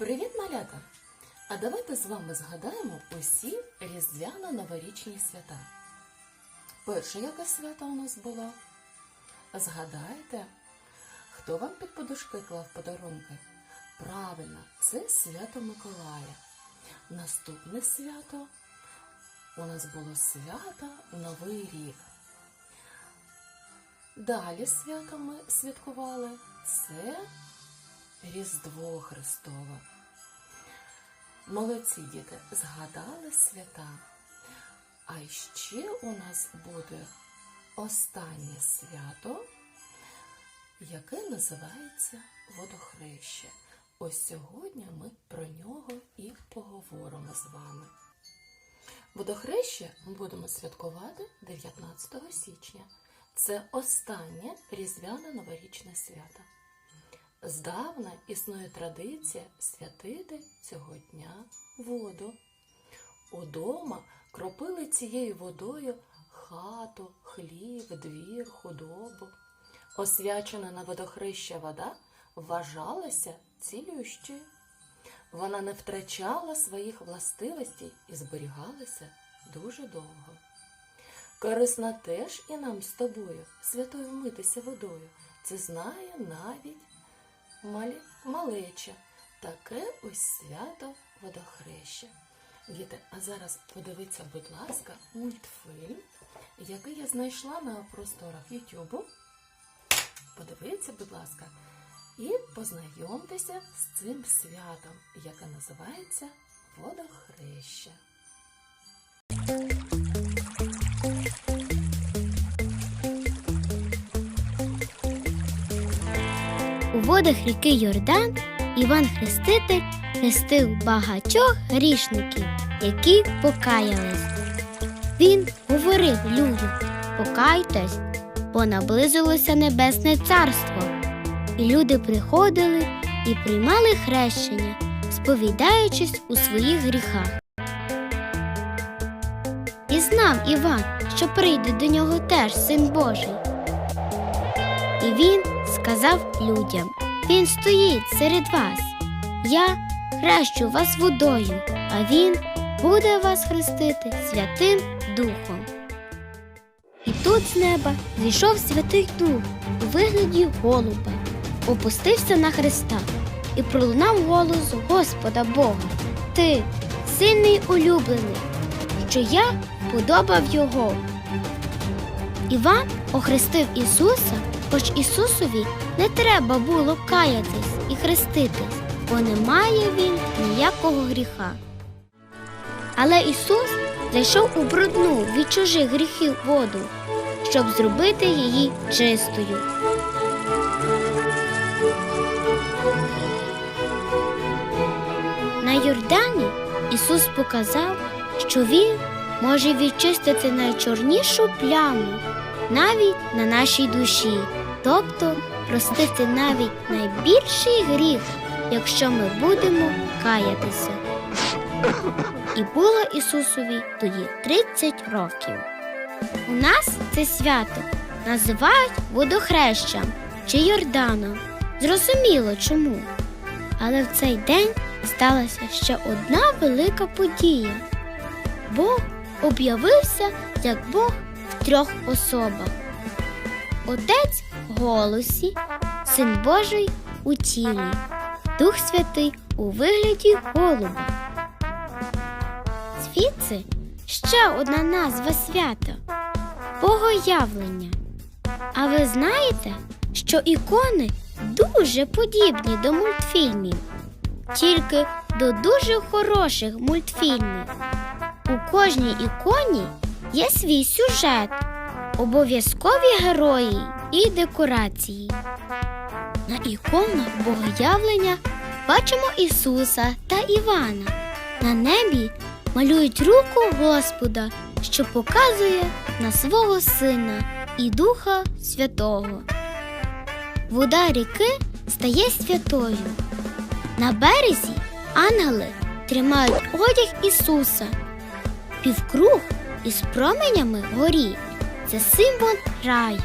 Привіт, малята! А давайте з вами згадаємо усі різдвяно-новорічні свята. Перше яке свято у нас було? Згадайте, хто вам під подушки клав подарунки? Правильно, це свято Миколая. Наступне свято у нас було свято Новий рік. Далі свято ми святкували це Різдво Христове. Молодці діти, згадали свята. А ще у нас буде останнє свято, яке називається водохреща. Ось сьогодні ми про нього і поговоримо з вами. Водохреща ми будемо святкувати 19 січня. Це останнє різдвяне новорічне свято. Здавна існує традиція святити цього дня воду. Удома кропили цією водою хату, хлів, двір, худобу. Освячена на водохреща вода вважалася цілющою. Вона не втрачала своїх властивостей і зберігалася дуже довго. Корисно теж і нам з тобою святою вмитися водою. Це знає навіть малі, малеча. Таке ось свято водохреща. Діти, а зараз подивіться, будь ласка, мультфільм, який я знайшла на просторах Ютубу. Подивіться, будь ласка, і познайомтеся з цим святом, яке називається водохреща. Водах ріки Йордан Іван Хреститель хрестив багатьох грішників, які покаялись. Він говорив людям: покайтесь, бо наблизилося Небесне Царство. І люди приходили і приймали хрещення, сповідаючись у своїх гріхах. І знав Іван, що прийде до нього теж син Божий. І він сказав людям: Він стоїть серед вас. Я хрещу вас водою, а він буде вас хрестити Святим Духом. І тут з неба зійшов Святий Дух у вигляді голуба, опустився на Христа і пролунав голос Господа Бога. Ти, мій улюблений, що я подобав його. Іван охрестив Ісуса, хоч Ісусові не треба було каятись і хреститись, бо не має він ніякого гріха. Але Ісус зайшов у брудну від чужих гріхів воду, щоб зробити її чистою. На Йордані Ісус показав, що Він може відчистити найчорнішу пляму навіть на нашій душі, тобто простити навіть найбільший гріх, якщо ми будемо каятися. І було Ісусові тоді 30 років. У нас це свято називають водохрещем чи Йорданом. Зрозуміло чому. Але в цей день сталася ще одна велика подія. Бог об'явився як Бог в трьох особах. Отець голосі, Син Божий у тілі, Дух Святий у вигляді голуба. Світ – ще одна назва свята Богоявлення. А ви знаєте, що ікони дуже подібні до мультфільмів, тільки до дуже хороших мультфільмів. У кожній іконі є свій сюжет, обов'язкові герої і декорації. На іконах Богоявлення бачимо Ісуса та Івана. На небі малюють руку Господа, що показує на свого Сина і Духа Святого. Вода ріки стає святою. На березі ангели тримають одяг Ісуса. Півкруг із променями горі це символ раю.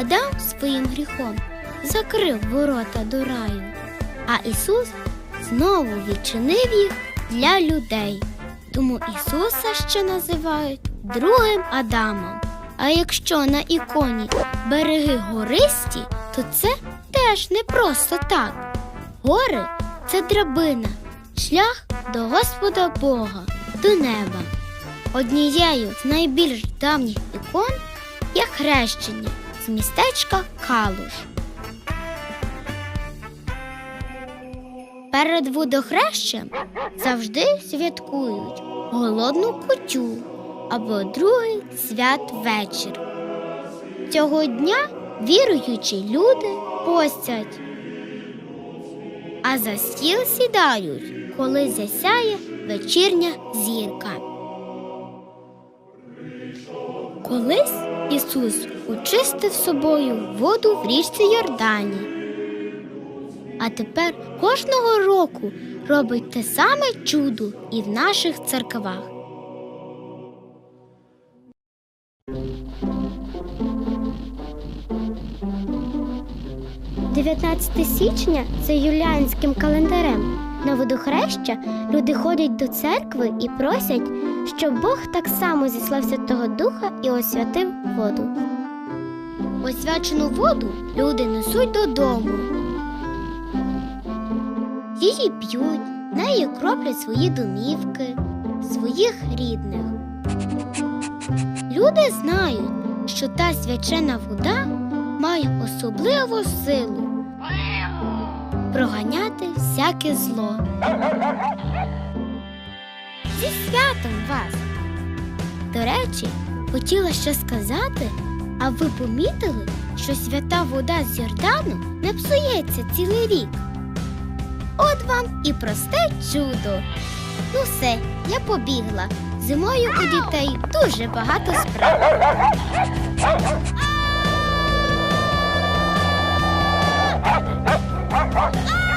Адам своїм гріхом закрив ворота до раю, а Ісус знову відчинив їх для людей. Тому Ісуса ще називають другим Адамом. А якщо на іконі береги гористі, то це теж не просто так. Гори це драбина, шлях до Господа Бога, до неба. Однією з найбільш давніх ікон є хрещення містечка Калуш. Перед водохрещем завжди святкують голодну кутю або другий святвечір. Цього дня віруючі люди постять, а за стіл сідають, коли засяє вечірня зірка. Колись Ісус очистив собою воду в річці Йордані. А тепер кожного року робить те саме чудо і в наших церквах. «19 січня це юліанським календарем. На водохреща люди ходять до церкви і просять, щоб Бог так само зіслав Святого Духа і освятив воду. Освячену воду люди несуть додому. Її п'ють, нею кроплять свої домівки, своїх рідних. Люди знають, що та свячена вода має особливу силу проганяти всяке зло. Зі святом вас! До речі, хотіла ще сказати, а ви помітили, що свята вода з Йордану не псується цілий рік? От вам і просте чудо. Ну все, я побігла. Зимою у дітей дуже багато справ. А!